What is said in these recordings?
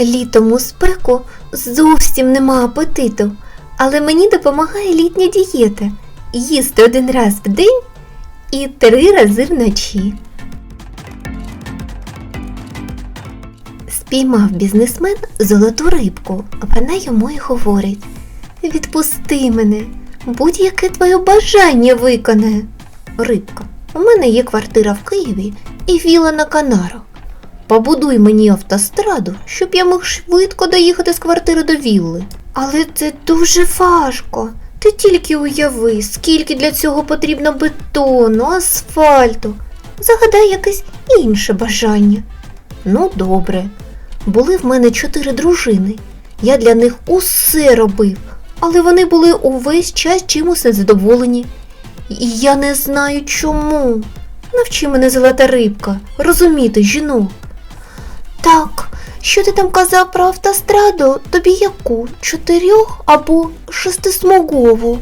Літом у спеку зовсім нема апетиту, але мені допомагає літня дієта їсти один раз в день і три рази вночі. Спіймав бізнесмен золоту рибку. Вона йому й говорить: Відпусти мене, будь-яке твоє бажання виконає. Рибка, у мене є квартира в Києві і віла на Канарах. Побудуй мені автостраду, щоб я мог швидко доїхати з квартири до вілли. Але це дуже важко. Ти тільки уяви, скільки для цього потрібно бетону, асфальту. Загадай якесь інше бажання. Ну, добре. Були в мене чотири дружини. Я для них усе робив, але вони були увесь час чимось незадоволені. І я не знаю чому. Навчи мене золота рибка, розуміти жінок. Що ти там казав про автостраду? Тобі яку? Чотирьох або шестисмугову?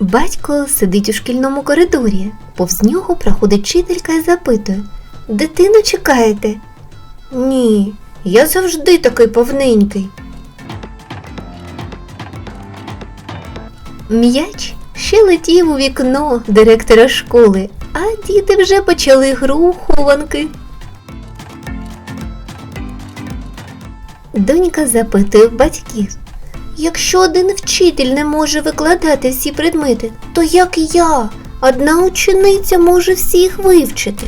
Батько сидить у шкільному коридорі. Повз нього проходить вчителька і запитує Дитину чекаєте? Ні, я завжди такий повненький. М'яч ще летів у вікно директора школи, а діти вже почали гру хованки. Донька запитує батьків. Якщо один вчитель не може викладати всі предмети, то як я, одна учениця може всіх вивчити?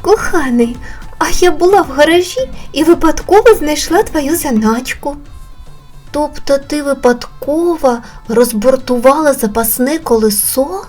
Коханий, а я була в гаражі і випадково знайшла твою заначку. Тобто ти випадково розбортувала запасне колесо?